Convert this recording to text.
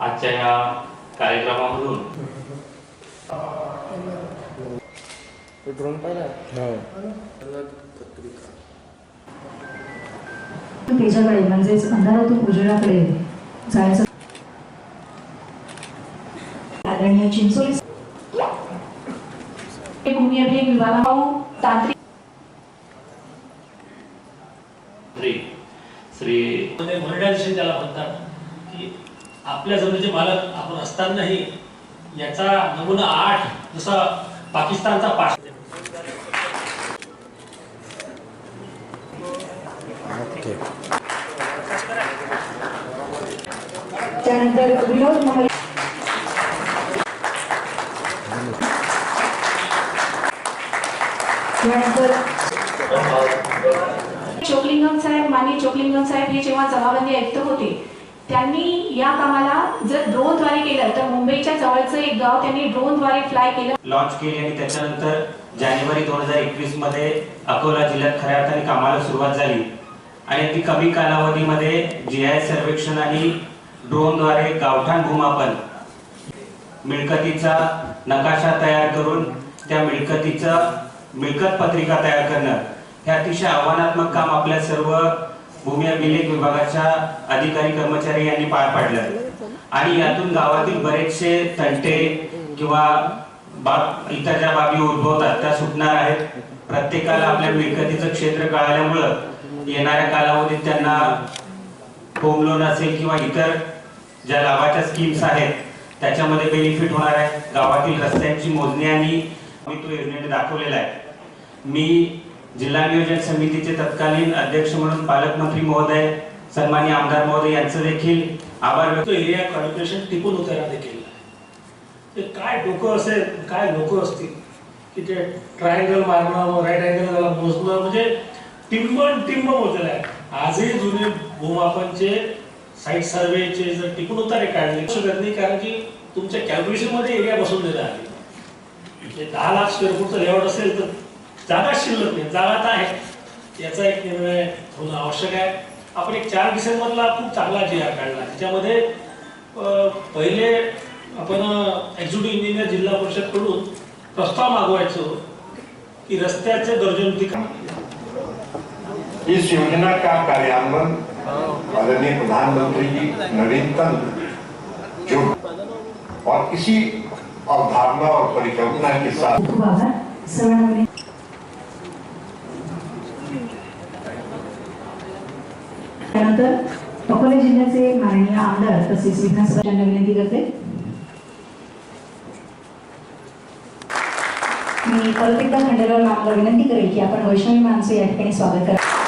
आजच्या या कार्यक्रमामधून. तेजाकडे म्हणजेच अंधारातून उजेडाकडे जायचं. आदरणीय चिंचोली भूमी विभागात तांत्रिक श्री श्री मध्ये मर्यादिशी त्याला म्हणतात की आपल्या जमिनीचे मालक आपण असतानाही याचा नमुना आठ जसा पाकिस्तानचा पाच त्यानंतर विनोद महल त्यानंतर चोकलिंगम साहेब माननीय चोकलिंगम साहेब हे जेव्हा जमाबंदी आयुक्त होते त्यांनी या कामाला जर ड्रोनद्वारे केलं तर मुंबईच्या जवळचं एक गाव त्यांनी ड्रोनद्वारे फ्लाय केलं. लॉन्च केली आणि त्याच्यानंतर जानेवारी दोन हजार एकवीसमध्ये अकोला जिल्ह्यात खऱ्या अर्थाने कामाला सुरुवात झाली. आणि अगदी कमी कालावधीमध्ये जी आय सर्वेक्षण आणि ड्रोनद्वारे गावठाण भूमापन मिळकतीचा नकाशा तयार करून त्या मिळकतीचं मिळकत पत्रिका तयार करणं हे अतिशय आव्हानात्मक काम आपल्या सर्व भूमी अभिलेख विभागाच्या अधिकारी कर्मचारी यांनी पार पाडल्या आणि यातून गावातील बरेचसे तंटे किंवा बाब इतर ज्या बाबी उद्भवतात त्या सुटणार आहेत. प्रत्येकाला आपल्या मिळकतीचं क्षेत्र कळाल्यामुळं येणाऱ्या कालावधीत त्यांना होम लोन असेल किंवा इतर ज्या लाभाच्या स्कीम्स आहेत त्याच्यामध्ये बेनिफिट होणार आहे. गावातील रस्त्यांची मोजणी आणि मी तो योजनेने दाखवलेला आहे. मी जिल्हा नियोजन समितीचे तत्कालीन अध्यक्ष म्हणून पालकमंत्री महोदय सन्मान्य आमदार महोदय यांचं देखील आभार व्यक्त एरिया कॉर्पोरेशन टिपून उतारा देखील. ते काय डोकं असेल काय लोक असतील? की ते ट्रायंगल मारणं राईट अँगल त्याला मोजणं म्हणजे टिंब टिंब मोजलेलं आहे आजही जुने भूमापनचे साईट सर्वेचे जर टिपून उतारे काढले शकत नाही कारण की तुमच्या कॅल्क्युलेशनमध्ये एरिया बसवलेला आहे. म्हणजे दहा लाख स्क्वेअर फूटचं लेआउट असेल तर जागा शिल्लक नाही जागा तर आहे. याचा एक निर्णय होणं आवश्यक आहे. आपण एक चार डिसेंबरला खूप चांगला जी आर काढला. त्याच्यामध्ये पहिले आपण एक्झिक्युटिव्ह इंजिनियर जिल्हा परिषदकडून प्रस्ताव मागवायचो की रस्त्याचे दर्जनोन्नती करा इस योजना का कार्यान्वयन माननीय प्रधानमंत्री जी नवीनतम जो और इसी अवधारणा और परिकल्पना के साथ खूप आभार सर्वांना विनंती. त्यानंतर अकोला जिल्ह्याचे माननीय आमदार तसेच विधानसभा विनंती करते. मी परत एकदा खंडेराव मॅमला विनंती करेल की आपण वैष्णवी मॅमचे या ठिकाणी स्वागत करा.